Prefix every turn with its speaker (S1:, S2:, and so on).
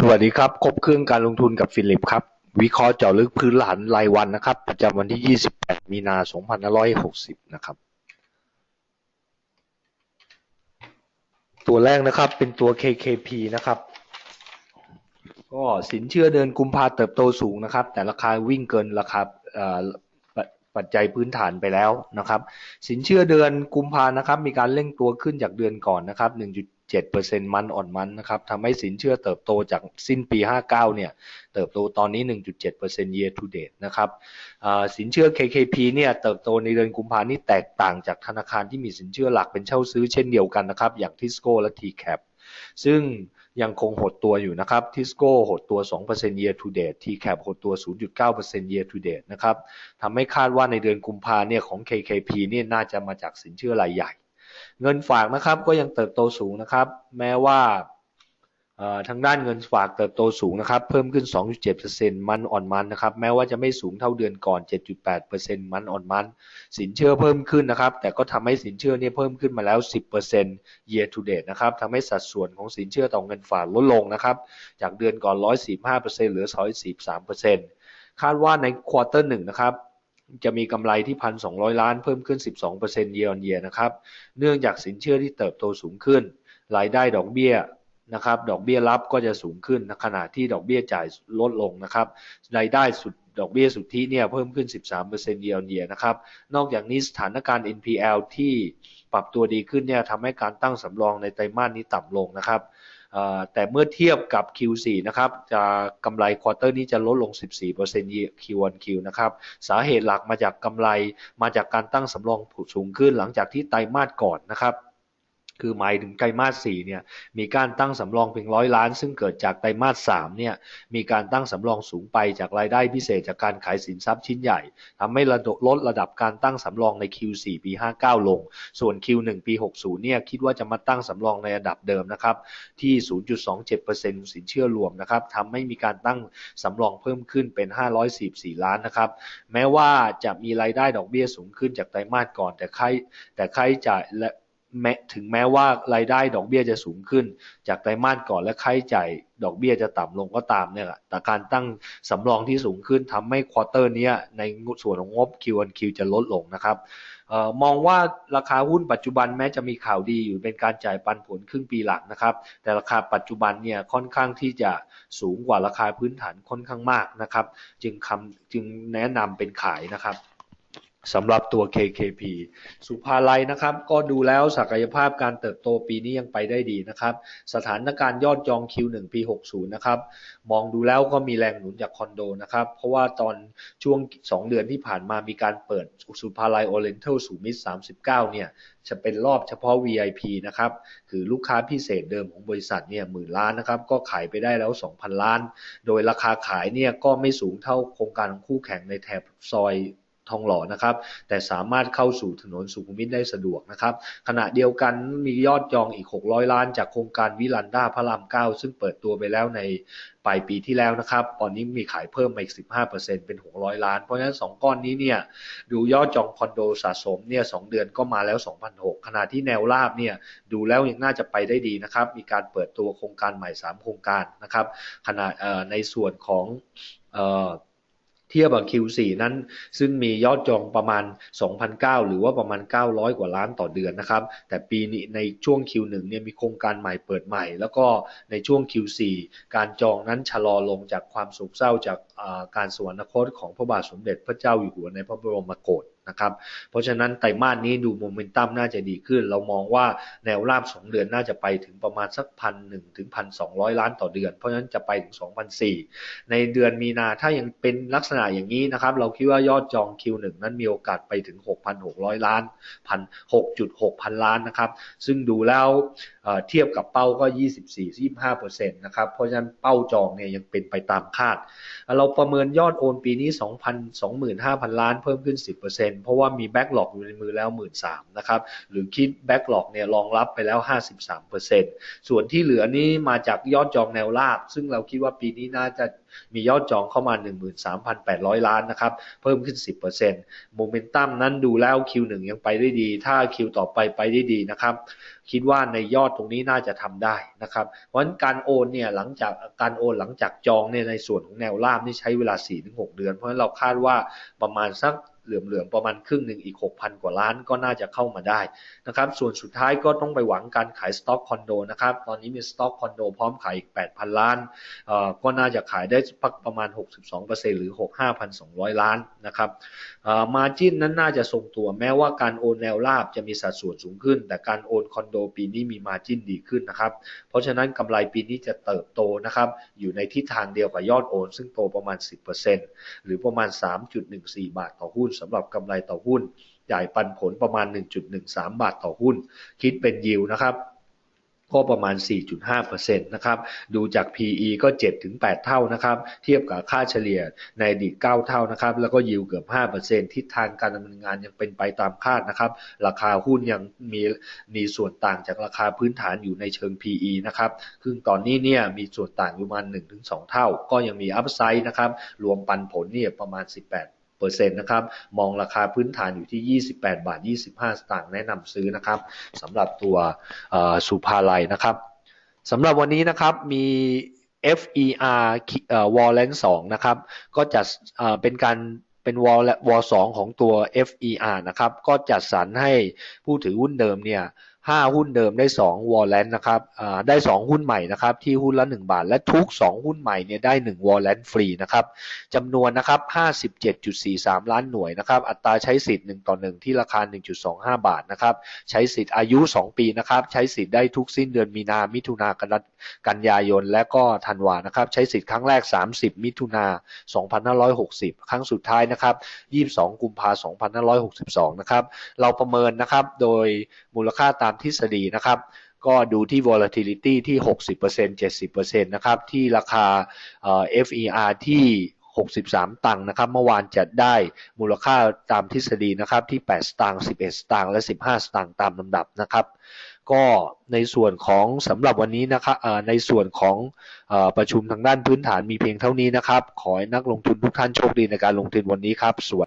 S1: สวัสดีครับ ครบเครื่องการลงทุนกับฟิลิปครับ วิเคราะห์เจาะลึกพื้นฐานรายวันนะครับ ประจำวันที่ 28 มีนา2560 นะครับ ตัวแรกนะครับเป็นตัว KKP นะครับ ก็สินเชื่อเดือนกุมภาเติบโตสูงนะครับ แต่ราคาวิ่งเกินราคา ปัจจัยพื้นฐานไปแล้วนะครับ สินเชื่อเดือนกุมภานะครับมีการเร่งตัวขึ้นจากเดือนก่อนนะครับ 1.7%มันอ่อนมันนะครับทำให้สินเชื่อเติบโตจากสิ้นปี 59 เนี่ย เติบโตตอนนี้ 1.7% year to date นะครับสินเชื่อ KKP เนี่ยเติบโตในเดือนกุมภานี้แตกต่างจากธนาคารที่มีสินเชื่อหลักเป็นเช่าซื้อเช่นเดียวกันนะครับ อย่างทิสโก้และ TCAP ซึ่ง ยังคงหดตัวอยู่นะครับทิสโก้หดตัว 2% year to date TCAP หดตัว 0.9% year to date นะครับทำให้คาดว่าในเดือนกุมภาเนี่ยของ KKP เนี่ยน่าจะมาจากสินเชื่อรายใหญ่ เงินฝากนะครับก็ยังเติบโตสูงนะครับ แม้ว่า ทางด้านเงินฝากเติบโตสูงนะครับ เพิ่มขึ้น 2.7%มันอ่อนมันนะครับ แม้ว่าจะไม่สูงเท่าเดือนก่อน 7.8%มันอ่อนมัน สินเชื่อเพิ่มขึ้นนะครับ แต่ก็ทำให้สินเชื่อเนี่ยเพิ่มขึ้นมาแล้ว 10% year to date นะครับทำให้สัดส่วนของสินเชื่อต่อเงินฝากลดลงนะครับ จากเดือนก่อน145%เหลือ 143%คาดว่าในควอเตอร์หนึ่งนะครับจะมีกำไรที่ 1,200 ล้านเพิ่มขึ้น 12% year on year นะครับ เนื่องจากสินเชื่อที่เติบโตสูงขึ้น รายได้ดอกเบี้ย นะครับ ดอกเบี้ยรับก็จะสูงขึ้นขณะที่ดอกเบี้ยจ่ายลดลงนะครับรายได้สุดดอกเบี้ยสุทธิเนี่ยเพิ่มขึ้น 13%เยียร์เยียนะครับ นอกจากนี้สถานการณ์ NPL ที่ปรับตัวดีขึ้นเนี่ยทำให้การตั้งสำรองในไตรมาสนี้ต่ำลงนะครับแต่เมื่อเทียบกับ Q4 นะครับ จะกำไรควอเตอร์นี้จะลดลง 14% Q1Q นะครับ สาเหตุหลักมาจากกำไรมาจากการตั้งสำรองสูงขึ้นหลังจากที่ไตรมาสก่อนนะครับ คือหมายถึงไตรมาสสี่เนี่ยมีการตั้งสำรองเพียงร้อยล้าน ซึ่งเกิดจากไตรมาสสามเนี่ยมีการตั้งสำรองสูงไปจากรายได้พิเศษจากการขายสินทรัพย์ชิ้นใหญ่ทำให้ลดระดับการตั้งสำรองใน Q4 ปี 59 ลง ส่วน Q1 ปี 60 เนี่ยคิดว่าจะมาตั้งสำรองในระดับเดิมนะครับที่ 0.27%สินเชื่อรวมนะครับทำให้มีการตั้งสำรองเพิ่มขึ้นเป็น 544 ล้านนะครับแม้ว่าจะมีรายได้ดอกเบี้ยสูงขึ้นจากไตรมาสก่อนแต่ค่าแต่ค่าใช้จ่ายและ แม้ถึงแม้ว่ารายได้ดอกเบี้ยจะสูงขึ้น จากไตรมาสก่อนและค่าใช้จ่ายดอกเบี้ยจะต่ำลงก็ตามเนี่ยแต่การตั้งสำรองที่สูงขึ้นทำให้ควอเตอร์นี้ในส่วนของงบ Q1Q จะลดลงนะครับมองว่าราคาหุ้นปัจจุบันแม้จะมีข่าวดีอยู่เป็นการจ่ายปันผลครึ่งปีหลังนะครับ แต่ราคาปัจจุบันเนี่ยค่อนข้างที่จะสูงกว่าราคาพื้นฐานค่อนข้างมากนะครับ จึงคำจึงแนะนำเป็นขายนะครับ สำหรับตัว KKP สุภาลัยนะครับ ก็ดูแล้วศักยภาพการเติบโตปีนี้ยังไปได้ดีนะครับ สถานการณ์ยอดจอง Q1 ปี 60 นะครับ มองดูแล้วก็มีแรงหนุนจากคอนโดนะครับ เพราะว่าตอนช่วง 2 เดือนที่ผ่านมามีการเปิดสุภาลัยโอเ e นเทลสูมิต39 เนี่ย จะเป็นรอบเฉพาะ VIP นะครับ คือลูกค้าพิเศษเดิมของบริษัทเนี่ยหมื่นล้านนะครับ ก็ขายไปได้แล้ว 2,000 ล้าน โดยราคาขายเนี่ยก็ไม่สูงเท่าโครงการของคู่แข่งในแถบซอย ทองหล่อนะครับ แต่สามารถเข้าสู่ถนนสุขุมวิทได้สะดวกนะครับ ขณะเดียวกันมียอดจองอีก 600 ล้านจากโครงการวิลันดาพระราม 9 ซึ่งเปิดตัวไปแล้วในปลายปีที่แล้วนะครับ ตอนนี้มีขายเพิ่มมาอีก 15%เป็น 600 ล้าน เพราะฉะนั้น 2 ก้อนนี้เนี่ยดูยอดจองคอนโดสะสมเนี่ย2เดือนก็มาแล้ว 2,006ขณะที่แนวราบเนี่ยดูแล้วยังน่าจะไปได้ดีนะครับ มีการเปิดตัวโครงการใหม่ 3 โครงการนะครับ ขณะในส่วนของ เทียบกับ Q4 นั้น ซึ่งมียอดจองประมาณ 2,009 หรือว่าประมาณ 900 กว่าล้านต่อเดือนนะครับ แต่ปีนี้ในช่วง Q1 เนี่ยมีโครงการใหม่เปิดใหม่ แล้วก็ในช่วง Q4 การจองนั้นชะลอลงจากความสุขเศร้าจากการสวรรคตของพระบาทสมเด็จพระเจ้าอยู่หัวในพระบรมโกศ นะครับ เพราะฉะนั้นไตรมาสนี้ดูโมเมนตัมน่าจะดีขึ้น เรามองว่าแนวราบ2เดือนน่าจะไปถึงประมาณสักพันหนึ่งถึงพันสองล้านต่อเดือน เพราะฉะนั้นจะไปถึง2,004ในเดือนมีนาถ้ายังเป็นลักษณะอย่างนี้นะครับ เราคิดว่ายอดจอง Q1 นั้นมีโอกาสไปถึง 6,600 ล้านพัน6.6พันล้านนะครับ ซึ่งดูแล้วเทียบกับเป้าก็ 24-25%นะครับ เพราะฉะนั้นเป้าจองเนี่ยยังเป็นไปตามคาด เราประเมินยอดโอนปีนี้ 2,000 25,000 ล้านเพิ่มขึ้น 10%เพราะว่ามีแบ็กหลอกอยู่ในมือแล้ว 1 3ื่นนะครับ หรือคิดแบ็กหลอกเนี่ยรองรับไปแล้ว 53%ส่วนที่เหลือนี้มาจากยอดจองแนวราบ ซึ่งเราคิดว่าปีนี้น่าจะมียอดจองเข้ามา 13,800 ล้านนะครับ เพิ่มขึ้น 10%โมเมนตัมนั้นดูแล้ว Q1 ยังไปได้ดี ถ้า Q ต่อไปไปได้ดีนะครับ คิดว่าในยอดตรงนี้น่าจะทำได้นะครับ เพราะฉะนั้นการโอนเนี่ยหลังจากการโอนหลังจากจองเนี่ยในส่วนของแนวราบนี่ใช้เวลา 4-6 เดือน เพราะฉะนั้นเราคาดว่าประมาณสัก เหลื่อมๆประมาณครึ่งหนึ่งอีก 6,000 กว่าล้านก็น่าจะเข้ามาได้นะครับส่วนสุดท้ายก็ต้องไปหวังการขายสต็อกคอนโดนะครับตอนนี้มีสต็อกคอนโดพร้อมขายอีก 8,000 ล้านก็น่าจะขายได้ประมาณ 62%หรือ 65,200 ล้านนะครับมาจิ้นนั้นน่าจะทรงตัวแม้ว่าการโอนแนวราบจะมีสัดส่วนสูงขึ้น แต่การโอนคอนโดปีนี้มีมาจิ้นดีขึ้นนะครับเพราะฉะนั้นกำไรปีนี้จะเติบโตนะครับอยู่ในทิศทางเดียวกับยอดโอน ซึ่งโตประมาณ 10%หรือประมาณ 3.14 บาทต่อหุ้นสำหรับกำไรต่อหุ้น จ่ายปันผลประมาณ 1.13 บาทต่อหุ้น คิดเป็นยิวนะครับก็ประมาณ 4.5%นะครับ ดูจาก PE ก็ 7-8 เท่านะครับ เทียบกับค่าเฉลี่ยในอดีต9เท่านะครับ แล้วก็ยิวเกือบ 5%ทิศทางการดำเนินงานยังเป็นไปตามคาดนะครับ ราคาหุ้นยังมีมีส่วนต่างจากราคาพื้นฐานอยู่ในเชิง PE นะครับ ซึ่งตอนนี้เนี่ยมีส่วนต่างอยู่ประมาณ 1-2 เท่า ก็ยังมีอัพไซด์นะครับ รวมปันผลเนี่ยประมาณ 18 เปอร์เซ็นต์นะครับ มองราคาพื้นฐานอยู่ที่ 28 บาท 25 สตางค์แนะนำซื้อนะครับสำหรับตัวสุภาลัยนะครับสำหรับวันนี้นะครับมี FER Warrant 2นะครับก็จะเป็นการเป็นวอลวอลสองของตัว FER นะครับ ก็จัดสรรให้ผู้ถือหุ้นเดิมเนี่ย ห้าหุ้นเดิมได้สองวอลเลนนะครับได้สองหุ้นใหม่นะครับที่หุ้นละหนึ่งบาท และทุกสองหุ้นใหม่เนี่ยได้หนึ่งวอลเลนฟรีนะครับจำนวนนะครับห้าสิบเจ็ดจุดสี่สามล้านหน่วยนะครับอัตราใช้สิทธิ์หนึ่งต่อหนึ่งที่ราคาหนึ่งจุดสองห้าบาทนะครับใช้สิทธิ์อายุสองปีนะครับใช้สิทธิ์ได้ทุกสิ้นเดือนมีนา มิถุนากันกันยายน และก็ธันวานะครับใช้สิทธิ์ครั้งแรก30มิถุนา2560ครั้งสุดท้ายนะครับ22กุมภาพันธ์2562นะครับเราประเมินนะครับโดยมูลค่าตามทฤษฎีนะครับก็ดูที่ volatility ที่ 60% 70%นะครับที่ราคา FER ที่ 63 ตังค์นะครับเมื่อวานจัดได้มูลค่าตามทฤษฎีนะครับที่ 8 สตางค์ 11 สตางค์และ 15 สตางค์ตามลำดับนะครับก็ในส่วนของสำหรับวันนี้นะครับในส่วนของประชุมทางด้านพื้นฐานมีเพียงเท่านี้นะครับ ขอให้นักลงทุนทุกท่านโชคดีในการลงทุนวันนี้ครับสวัส